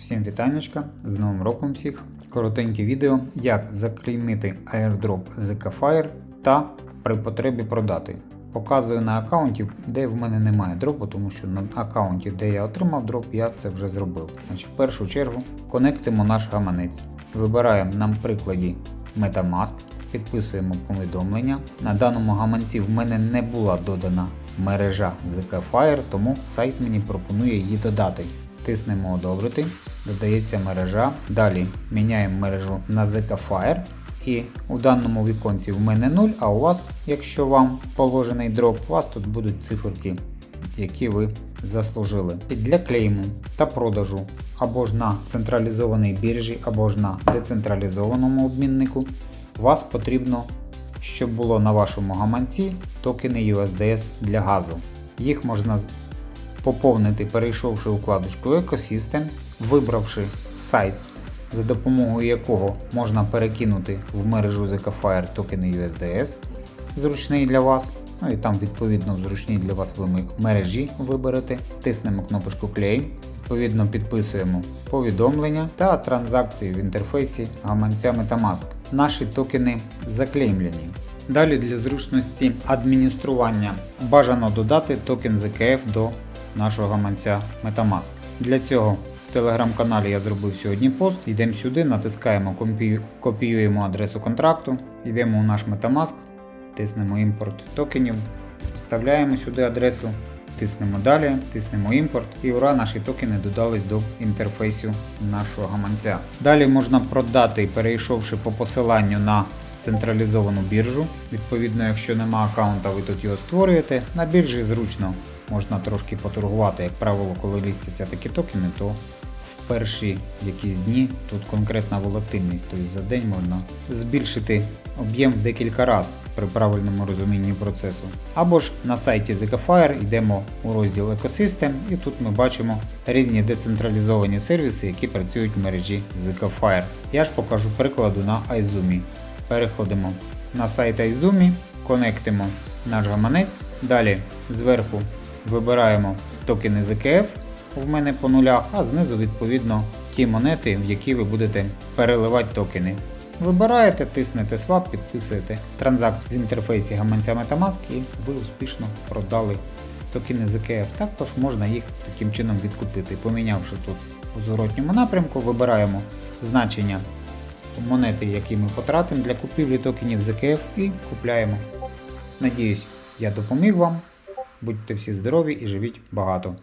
Всім вітанечка, з Новим роком всіх. Коротеньке відео, як заклеймити airdrop ZK Fire та при потребі продати. Показую на аккаунті, де в мене немає дропу, тому що на аккаунті, де я отримав дроп, я це вже зробив. Значить, в першу чергу конектимо наш гаманець. Вибираємо на прикладі Metamask, підписуємо повідомлення. На даному гаманці в мене не була додана мережа ZK Fire, тому сайт мені пропонує її додати. Тиснемо одобрити, додається мережа. Далі міняємо мережу на ZK Fire. І у даному віконці в мене 0, а у вас, якщо вам положений дроп, у вас тут будуть циферки, які ви заслужили. І для клейму та продажу або ж на централізованій біржі, або ж на децентралізованому обміннику, вас потрібно, щоб було на вашому гаманці токени USDS для газу. Їх можна поповнити, перейшовши у вкладочку Ecosystem, вибравши сайт, за допомогою якого можна перекинути в мережу ZK токени USDS, зручний для вас. Ну і там відповідно в зручній для вас ви мережі виберете. Тиснемо кнопочку Claim, відповідно підписуємо повідомлення та транзакції в інтерфейсі гаманця Metamask. Наші токени заклеймлені. Далі для зручності адміністрування бажано додати токен ZKF до нашого гаманця Metamask. Для цього в телеграм-каналі я зробив сьогодні пост. Йдемо сюди, натискаємо копіюємо адресу контракту, йдемо у наш Metamask, тиснемо імпорт токенів, вставляємо сюди адресу, тиснемо далі, тиснемо імпорт і ура, наші токени додались до інтерфейсу нашого гаманця. Далі можна продати, перейшовши по посиланню на централізовану біржу. Відповідно, якщо нема аккаунта, ви тут його створюєте. На біржі зручно можна трошки поторгувати. Як правило, коли лістяться такі токени, то в перші якісь дні тут конкретна волатильність, тобто за день можна збільшити об'єм декілька разів при правильному розумінні процесу. Або ж на сайті ZKFire йдемо у розділ Ecosystem і тут ми бачимо різні децентралізовані сервіси, які працюють в мережі ZKFire. Я ж покажу прикладу на iZoom. Переходимо на сайт iZoom, конектимо наш гаманець. Далі зверху вибираємо токени ZKF в мене по нулях, а знизу відповідно ті монети, в які ви будете переливати токени. Вибираєте, тиснете Swap, підписуєте транзакцію в інтерфейсі гаманця Metamask і ви успішно продали токени ZKF. Також можна їх таким чином відкупити. Помінявши тут у зворотньому напрямку, вибираємо значення монети, які ми потратимо для купівлі токенів ЗКФ і купляємо. Надіюсь, я допоміг вам. Будьте всі здорові і живіть багато.